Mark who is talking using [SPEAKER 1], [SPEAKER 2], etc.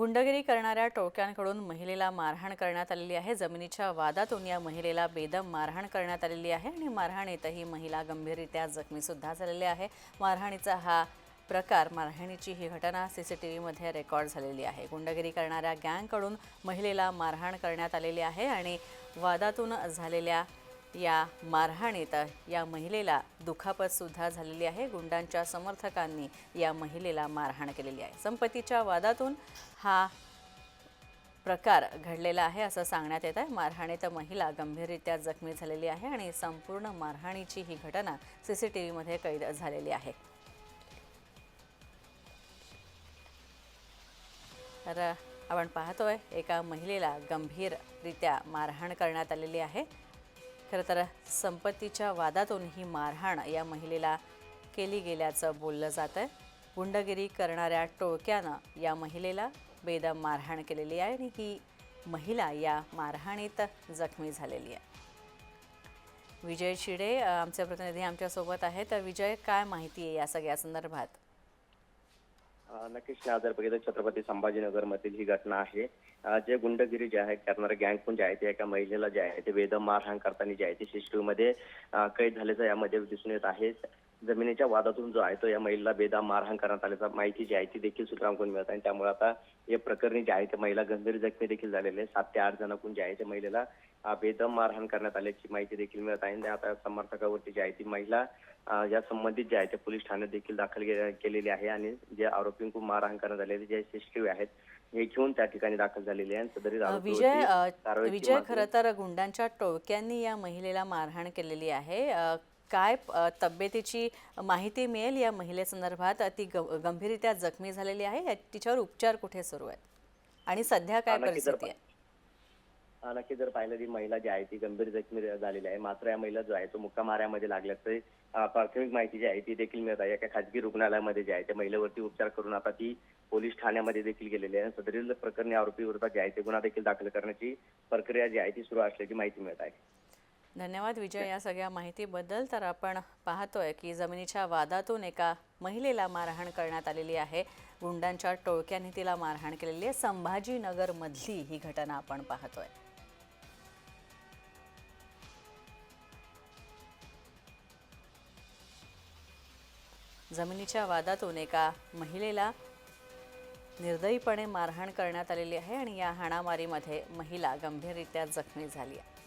[SPEAKER 1] गुंडगिरी करणाऱ्या टोळक्यांकडून महिलेला मारहाण करण्यात आलेली आहे. जमिनीच्या वादातून या महिलेला बेदम मारहाण करण्यात आलेली आहे आणि मारहाणीतही महिला गंभीररित्या जखमीसुद्धा झालेली आहे. मारहाणीचा हा प्रकार मारहाणीची ही घटना सी सी टी व्हीमध्ये रेकॉर्ड झालेली आहे. गुंडगिरी करणाऱ्या गँगकडून महिलेला मारहाण करण्यात आलेली आहे आणि वादातून झालेल्या या मारहाणीत या महिलेला दुखापत सुद्धा झालेली आहे. गुंडांच्या समर्थकांनी या महिलेला मारहाण केलेली आहे. संपत्तीच्या वादातून हा प्रकार घडलेला आहे असं सांगण्यात येत आहे. मारहाणीत महिला गंभीररित्या जखमी झालेली आहे आणि संपूर्ण मारहाणीची ही घटना सी सी टी व्हीमध्ये कैद झालेली आहे. तर आपण पाहतोय एका महिलेला गंभीररित्या मारहाण करण्यात आलेली आहे. खरं तर संपत्तीच्या वादातून ही मारहाण या महिलेला केली गेल्याचं बोललं जात आहे गुंडगिरी करणाऱ्या टोळक्यानं या महिलेला बेदम मारहाण केलेली आहे आणि ही महिला या मारहाणीत जखमी झालेली आहे. विजय शिडे आमचे प्रतिनिधी आमच्यासोबत आहेत. विजय काय माहिती आहे या सगळ्या संदर्भात?
[SPEAKER 2] नक्कीच ना जर बघितलं छत्रपती संभाजीनगर मधील ही घटना आहे. जे गुंडगिरी जे आहे करणारे गँग पण जे आहे ते एका महिलेला जे आहे ते वेद मारहाण करताना जे आहे ते सीसीटीव्ही मध्ये कैद झाल्याचं यामध्ये दिसून येत आहे. जमिनीच्या वादातून जो आहे तो या महिलेला बेदम मारहाण करण्यात आल्याचा माहिती जी आहे ती देखील सूत्रांकडून मिळत आहे. आणि त्यामुळे आता हे प्रकरणी जे आहे ते महिला गंभीर जखमी देखील झालेले सात ते आठ जणांकडून जे आहे ते महिलेला बेदम मारहाण करण्यात आल्याची माहिती देखील मिळत आहे. आणि आता समर्थकावरती जी आहे ती महिला या संबंधित जे आहे ते पोलीस ठाण्यात देखील दाखल केलेली आहे आणि जे आरोपींकडून मारहाण करण्यात आलेले जे सीसीटीव्ही आहेत हे घेऊन त्या ठिकाणी दाखल झालेले आहे आरोपीवरती
[SPEAKER 1] विजय विजय खरं तर गुंडांच्या टोळक्यांनी या महिलेला मारहाण केलेली आहे. काय तब्येतीची माहिती मिळेल या महिलेसंदर्भात? ती गंभीररित्या जखमी झालेली आहे. तिच्यावर उपचार कुठे सुरू आहेत? आणि सध्या काय परिस्थिती आहे?
[SPEAKER 2] नक्की जर पाहिलं ती महिला जी आहे ती गंभीर जखमी झालेली आहे. मात्र या महिला जो आहे तो मुक्का माऱ्यामध्ये लागल्याचं प्राथमिक माहिती जी आहे ती देखील मिळत आहे. एका खाजगी रुग्णालयामध्ये जे आहे त्या महिलेवरती उपचार करून आता ती पोलीस ठाण्यामध्ये देखील गेलेली आहे. सदरील प्रकरणी आरोपी विरोधात जे आहे ते गुन्हा देखील दाखल करण्याची प्रक्रिया जी आहे ती सुरू असल्याची माहिती मिळत आहे.
[SPEAKER 1] धन्यवाद विजय या सगळ्या माहितीबद्दल. तर आपण पाहतोय की जमिनीच्या वादातून एका महिलेला मारहाण करण्यात आलेली आहे. गुंडांच्या टोळक्याने तिला मारहाण केलेली आहे. संभाजीनगरमधली ही घटना आपण पाहतोय. जमिनीच्या वादातून एका महिलेला निर्दयीपणे मारहाण करण्यात आलेली आहे आणि या हाणामारीमध्ये महिला गंभीररित्या जखमी झाली आहे.